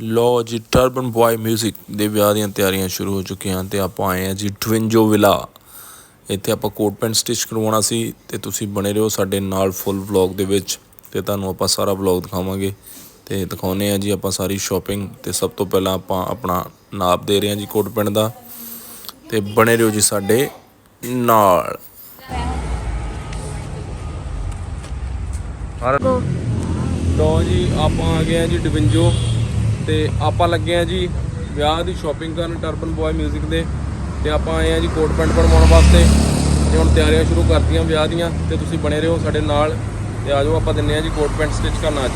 ਲੋ ਜੀ turban boy 뮤직 ਦੇ ਵਿਆਹ ਦੀਆਂ ਤਿਆਰੀਆਂ ਸ਼ੁਰੂ ਹੋ ਚੁੱਕੀਆਂ ਹਨ ਤੇ ਆਪਾਂ ਆਏ ਆ ਜੀ ਟਵਿੰਜੋ ਵਿਲਾ ਇੱਥੇ ਆਪਾਂ ਕੋਟ ਪੈਂਟ ਸਟਿਚ ਕਰਵਾਉਣਾ ਸੀ ਤੇ ਤੁਸੀਂ ਬਣੇ ਰਹੋ ਸਾਡੇ ਨਾਲ ਫੁੱਲ ਵਲੌਗ ਦੇ ਵਿੱਚ ਤੇ ਤੁਹਾਨੂੰ ਆਪਾਂ ਸਾਰਾ ਵਲੌਗ ਦਿਖਾਵਾਂਗੇ ਤੇ ਦਿਖਾਉਨੇ ਆ ਜੀ ਆਪਾਂ ਸਾਰੀ ਸ਼ਾਪਿੰਗ ਤੇ ਸਭ ਤੋਂ ਪਹਿਲਾਂ ਆਪਾਂ ਆਪਣਾ ਨਾਪ ਦੇ ਰਹੇ ਹਾਂ ਜੀ ਕੋਟ ਪੈਂਟ ਦਾ ਤੇ ਬਣੇ ਰਹੋ ਜੀ ਸਾਡੇ ਨਾਲ। ਲੋ ਜੀ, ਆਪਾਂ ਆ ਗਏ ਆ ਜੀ ਡਵਿੰਜੋ ਤੇ ਆਪਾਂ ਲੱਗੇ ਆ ਜੀ ਵਿਆਹ ਦੀ ਸ਼ਾਪਿੰਗ ਕਰਨ ਟਰਬਨ ਬॉय 뮤직 ਦੇ ਤੇ ਆਪਾਂ ਆਏ ਆ ਜੀ ਕੋਟ ਪੈਂਟ ਬਣਵਾਉਣ ਵਾਸਤੇ ਤੇ ਹੁਣ ਤਿਆਰੀਆਂ ਸ਼ੁਰੂ ਕਰਦੀਆਂ ਵਿਆਹ ਦੀਆਂ ਤੇ ਤੁਸੀਂ ਬਣੇ ਰਹੋ ਸਾਡੇ ਨਾਲ ਤੇ ਆਜੋ ਆਪਾਂ ਦਿੰਨੇ ਆ ਜੀ ਕੋਟ ਪੈਂਟ ਸਟਿਚ ਕਰਨਾ ਅੱਜ।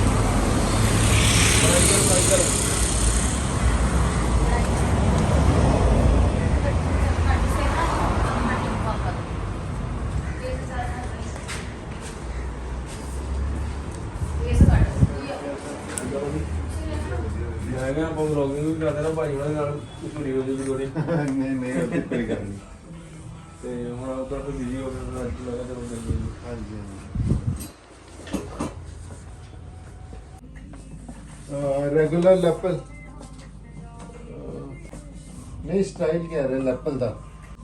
ਮੈਂ ਕਿਹਾ ਆਪਾਂ ਵਲੌਗਿੰਗ ਵੀ ਕਰਦੇ ਨਾ ਭਾਈ ਉਹਨਾਂ ਦੇ ਨਾਲ ਕੁਝ ਵੀਡੀਓ ਦੀ ਥੋੜੀ ਨਹੀਂ ਨਹੀਂ ਉਹ ਤਾਂ ਕੋਈ ਗੱਲ ਨਹੀਂ। ਤੇ ਹੁਣ ਉਹ ਤਾਂ ਬਿਜ਼ੀ ਹੋ ਗਏ ਅੱਜ ਕਿਹਾ ਚਲੋ ਕਰੀਏ ਜੀ ਹਾਂਜੀ। ਹਾਂਜੀ ਰੈਗੂਲਰ ਲੈਪਲ ਨਹੀਂ ਸਟਾਈਲ ਕਹਿ ਰਹੇ ਲੈਪਲ ਦਾ?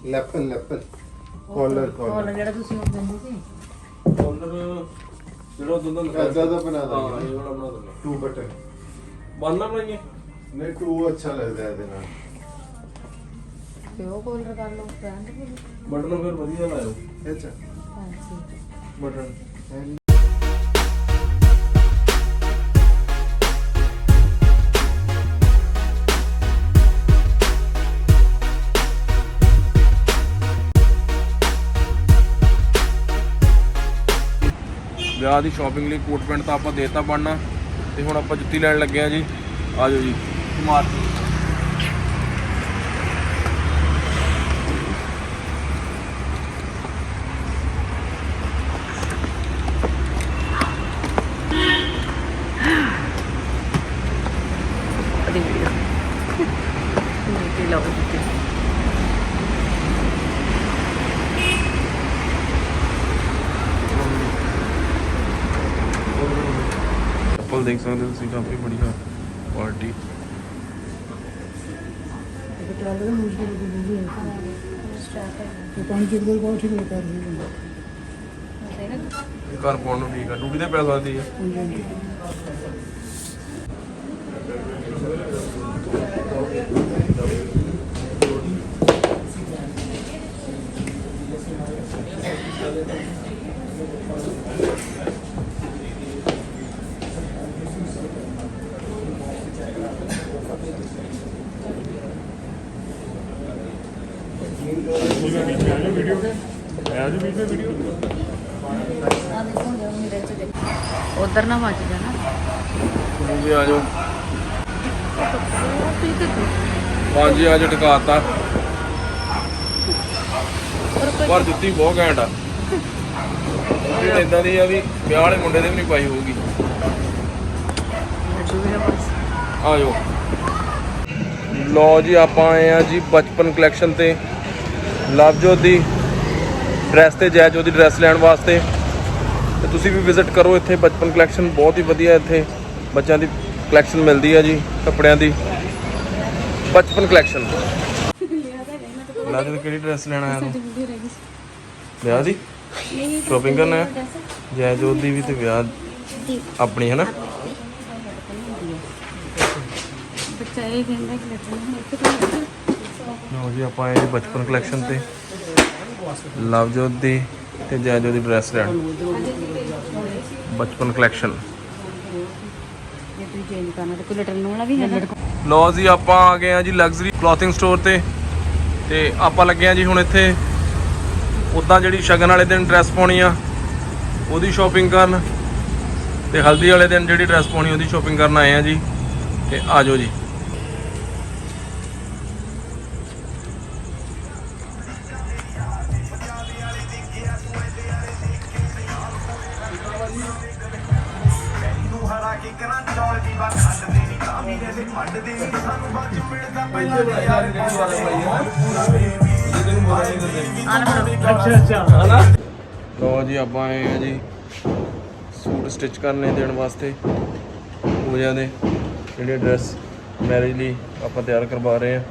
ਲੈਪਲ ਲੈਪਲ ਕਾਲਰ ਕੋਲ ਕਾਲਰ ਜਿਹੜਾ ਤੁਸੀਂ ਉਹ ਦਿੰਦੇ ਸੀ। ਕਾਲਰ ਜਿਹੜਾ ਦੁੰਦਨ ਏਦਾਂ ਦਾ ਬਣਾ ਦਾਂਗੇ। ਹਾਂ ਇਹ ਵਾਲਾ ਬਣਾ ਦਿੰਦੇ। ਟੂ ਬਟਨ ਬੰਨਣਾ ਬਣਾਈਏ। ਨਹੀਂ ਟੂ ਅੱਛਾ ਲੱਗਦਾ ਇਹਦੇ ਨਾਲ। ਤੇ ਉਹ ਕੋਲ ਕਰ ਲਓ ਬ੍ਰਾਂਡ ਕੋਲ ਬਟਨ ਫਿਰ ਵਧੀਆ ਲਾਇਓ। ਅੱਛਾ। ਹਾਂਜੀ। ਬਟਨ। ਵਿਆਹ ਦੀ ਸ਼ਾਪਿੰਗ ਲਈ ਕੋਟ ਪੈਂਟ ਤਾਂ ਆਪਾਂ ਦੇਤਾ ਬਣਨਾ। ਤੇ ਹੁਣ ਆਪਾਂ ਜੁੱਤੀ ਲੈਣ ਲੱਗੇ ਆ ਜੀ ਆਜੋ ਜੀ ਕੁਮਾਰ ਅਦੀ ਵੀਡੀਓ ਨੀਤੀ ਲਾਓ ਜੀ ਚੱਪਲ ਦੇਖ ਸਕਦੇ ਹੋ ਤੁਸੀਂ ਕਾਫੀ ਬੜੀਆ ਕੁਆਲਿਟੀ ਪੰਜ ਇੱਕ ਦੋ ਬਹੁਤ ਠੀਕ ਕਰ ਰਹੀ ਹੈ ਘਰ ਪਾਉਣ ਨੂੰ ਠੀਕ ਆ ਤੇ ਪੈ ਸਕਦੀ ਆ। ਉਧਰ ਨਾ ਵੱਜ ਜਾਣਾ ਤੁਸੀਂ ਆ ਜਾਓ। ਪੰਜ ਆ ਟਿਕਾਤਾ। ਪਰ ਜੁੱਤੀ ਬਹੁਤ ਘੈਂਟ ਆ। ਇਹ ਇਦਾਂ ਦੀ ਆ ਵੀ ਵਿਆਹ ਵਾਲੇ ਮੁੰਡੇ ਦੇ ਵੀ ਨਹੀਂ ਪਾਈ ਹੋਊਗੀ। ਲੱਡੂ ਲੋ ਜੀ, ਆਪਾਂ ਆਏ ਆ ਜੀ ਬਚਪਨ ਕਲੈਕਸ਼ਨ ਤੇ। ਲਵਜੋਤ ਦੀ ਡਰੈਸ ਤੇ ਜੈਜੋ ਦੀ ਡਰੈਸ ਲੈਣ ਵਾਸਤੇ। ਤੇ ਤੁਸੀਂ ਵੀ ਵਿਜ਼ਿਟ ਕਰੋ ਇੱਥੇ, ਬਚਪਨ ਕਲੈਕਸ਼ਨ ਬਹੁਤ ਹੀ ਵਧੀਆ ਇੱਥੇ। ਬੱਚਿਆਂ ਦੀ ਕਲੈਕਸ਼ਨ ਮਿਲਦੀ ਹੈ ਜੀ, ਕੱਪੜਿਆਂ ਦੀ। ਬਚਪਨ ਕਲੈਕਸ਼ਨ ਲਵਜੋਤ ਕਿਹੜੀ ਡਰੈਸ ਲੈਣਾ ਹੈ ਤੂੰ? ਵਿਆਹ ਦੀ? ਸ਼ੋਪਿੰਗ ਕਰਨਾ ਹੈ ਜੈਜੋਤ ਦੀ ਵੀ ਤੇ ਵਿਆਹ ਆਪਣੀ ਹੈ ਨਾ ਬੱਚਾ ਇਹ ਕਹਿੰਦਾ ਕਿ ਲੱਡੂ ਨਹੀਂ ਇੱਥੇ ਲਓ ਜੀ, ਆਪਾਂ ਆਏ ਜੀ ਬਚਪਨ ਕਲੈਕਸ਼ਨ ਤੇ। ਲਵਜੋਤ ਦੀ ਤੇ ਜੈਜੋਤ ਦੀ ਡਰੈਸ ਲੈਣ। ਬਚਪਨ ਕਲੈਕਸ਼ਨ ਇਹ ਲਓ ਜੀ, ਆਪਾਂ ਆ ਗਏ ਆ ਜੀ ਲਗਜ਼ਰੀ ਕਲੋਥਿੰਗ ਸਟੋਰ ਤੇ। ਤੇ ਆਪਾਂ ਲੱਗੇ ਆ ਜੀ ਹੁਣ ਇੱਥੇ। ਉਦਾਂ ਜਿਹੜੀ ਸ਼ਗਨ ਵਾਲੇ ਦਿਨ ਡਰੈਸ ਪਾਉਣੀ ਆ, ਉਹਦੀ ਸ਼ਾਪਿੰਗ ਕਰਨ। ਤੇ ਹਲਦੀ ਵਾਲੇ ਦਿਨ ਜਿਹੜੀ ਡਰੈਸ ਪਾਉਣੀ, ਉਹਦੀ ਸ਼ਾਪਿੰਗ ਕਰਨ ਆਏ ਆ ਜੀ। ਤੇ ਆ ਜਾਓ ਜੀ। ਹਰਾ ਕੇ ਕਰਾਂ ਚੌਲ ਦੀ ਵਾ ਖੰਡ ਦੇਣੀ ਕਾਮੀ ਦੇ ਦੇ ਫੱਡ ਦੇਣੀ ਸਾਨੂੰ ਬਾਅਦ ਚ ਮਿਲਦਾ ਪਹਿਲਾਂ ਦੇ। ਯਾਰ ਲੋ ਜੀ ਆਪਾਂ ਆਏ ਆ ਜੀ ਸੂਟ ਸਟਿਚ ਕਰਨੇ ਦੇਣ ਵਾਸਤੇ। ਪੂਜਾ ਦੇ ਜਿਹੜੇ ਡਰੈਸ ਮੈਰਿਜ ਲਈ ਆਪਾਂ ਤਿਆਰ ਕਰਵਾ ਰਹੇ ਹਾਂ।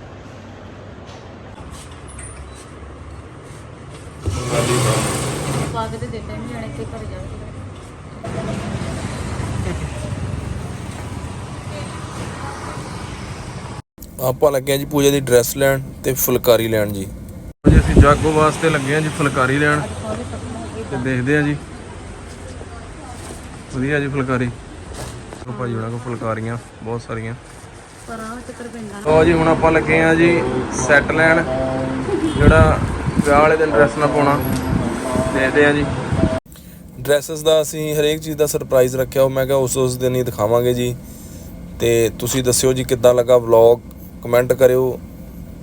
ਪਾ ਕੇ ਦਿੱਤੇ ਨਹੀਂ ਜਾਣੇ ਤੇ ਘਰ ਜਾ ਕੇ। ਆਪਾਂ ਲੱਗੇ ਆ ਜੀ ਪੂਜਾ ਦੀ ਡਰੈਸ ਲੈਣ ਤੇ ਫੁਲਕਾਰੀ ਲੈਣ ਜੀ। ਜੀ, ਅਸੀਂ ਜਾਗੋ ਵਾਸਤੇ ਲੱਗੇ ਆ ਜੀ ਫੁਲਕਾਰੀ ਲੈਣ ਤੇ ਦੇਖਦੇ ਆ ਜੀ। ਵਧੀਆ ਜੀ ਫੁਲਕਾਰੀ। ਉਹ ਭਾਜੀ ਉਹਨਾਂ ਕੋਲ ਫੁਲਕਾਰੀਆਂ, ਬਹੁਤ ਸਾਰੀਆਂ। ਪਰ ਜੀ, ਹੁਣ ਆਪਾਂ ਲੱਗੇ ਆ ਜੀ ਸੈੱਟ ਲੈਣ। ਜਿਹੜਾ ਵਿਆਹ ਵਾਲੇ ਦਿਨ ਡਰੈਸ ਨਾ ਪਾਉਣਾ। ਦੇਖਦੇ ਆ ਜੀ। ਡਰੈਸਸ ਦਾ ਅਸੀਂ ਹਰੇਕ ਚੀਜ਼ ਦਾ ਸਰਪ੍ਰਾਈਜ਼ ਰੱਖਿਆ, ਉਹ ਮੈਂ ਕਿਹਾ ਉਸ ਉਸ ਦਿਨ ਹੀ ਦਿਖਾਵਾਂਗੇ ਜੀ। ਤੇ ਤੁਸੀਂ ਦੱਸਿਓ ਜੀ ਕਿੱਦਾਂ ਲੱਗਾ ਵਲੌਗ ਕਮੈਂਟ ਕਰਿਓ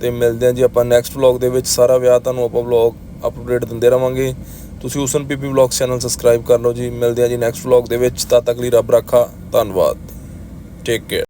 ਤੇ ਮਿਲਦੇ ਹਾਂ ਜੀ ਆਪਾਂ ਨੈਕਸਟ ਵਲੌਗ ਦੇ ਵਿੱਚ। ਸਾਰਾ ਵਿਆਹ ਤੁਹਾਨੂੰ ਆਪਾਂ ਵਲੌਗ ਅਪਡੇਟ ਦਿੰਦੇ ਰਵਾਂਗੇ। ਤੁਸੀਂ ਉਸਨ ਪੀਪੀ ਵਲੌਗ ਚੈਨਲ ਸਬਸਕ੍ਰਾਈਬ ਕਰ ਲਓ ਜੀ। ਮਿਲਦੇ ਹਾਂ ਜੀ ਨੈਕਸਟ ਵਲੌਗ ਦੇ ਵਿੱਚ। ਤਦ ਤੱਕ ਲਈ ਰੱਬ ਰੱਖਾ। ਧੰਨਵਾਦ। Take care